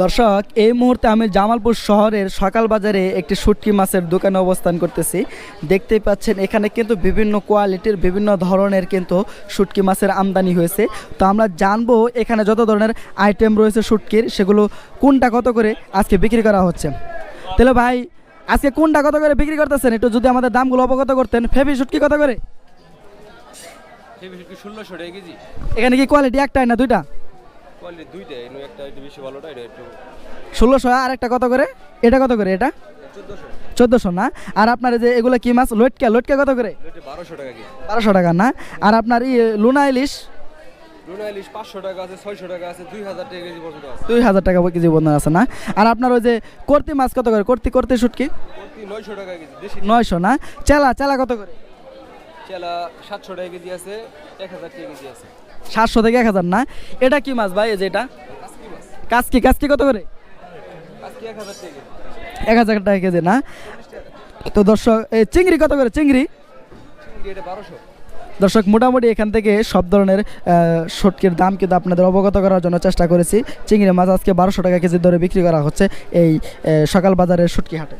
দর্শক এই মুহূর্তে আমি জামালপুর শহরের সকাল বাজারে একটি শুটকি মাছের দোকানে অবস্থান করতেছি। দেখতেই পাচ্ছেন এখানে কিন্তু বিভিন্ন কোয়ালিটির বিভিন্ন ধরনের কিন্তু শুটকি মাছের আমদানি হয়েছে। তো আমরা জানব এখানে যত ধরনের আইটেম রয়েছে শুটকির সেগুলো কোনটা কত করে আজকে বিক্রি করা হচ্ছে? তাহলে ভাই আজকে কোনটা কত করে বিক্রি করতেছেন? একটু যদি আমাদের দামগুলো অবগত করতেন ফেভি শুটকি কত করে? এখানে কি কোয়ালিটি একটাই না দুইটা? কোয়ালিটি দুইটা এনে একটা একটু বেশি ভালোটা এটা একটু ষোলোশো আর একটা কত করে? এটা কত করে এটা? চোদ্দোশো। না? আর আপনার যে এগুলো কি মাছ? লটকা লটকা কত করে? বারোশো টাকা বারোশো টাকা না? আর আপনার ই লুনা ইলিশ? লুনা ইলিশ পাঁচশো টাকা আছে ছয়শো টাকা আছে দুই হাজার টাকা কেজি আছে। বন্ধন না? আর আপনার ওই যে কর্তি মাছ কত করে? কর্তি শুটকি? নয়শো না? চেলা চেলা কত করে? চেলা সাতশো টাকা কেজি আছে এক হাজার টাকা কেজি আছে। সাতশো থেকে এক হাজার না? এটা কি মাছ ভাই এই যে এটা? কাজকি কাজকি কত করে? এক হাজার টাকা কেজি। না? তো দর্শক এই চিংড়ি কত করে? চিংড়ি? দর্শক মোটামুটি এখান থেকে সব ধরনের শুটকির দাম কিন্তু আপনাদের অবগত করার জন্য চেষ্টা করেছি। চিংড়ি মাছ আজকে বারোশো টাকা কেজি দরে বিক্রি করা হচ্ছে এই সকাল বাজারের শুটকি হাটে।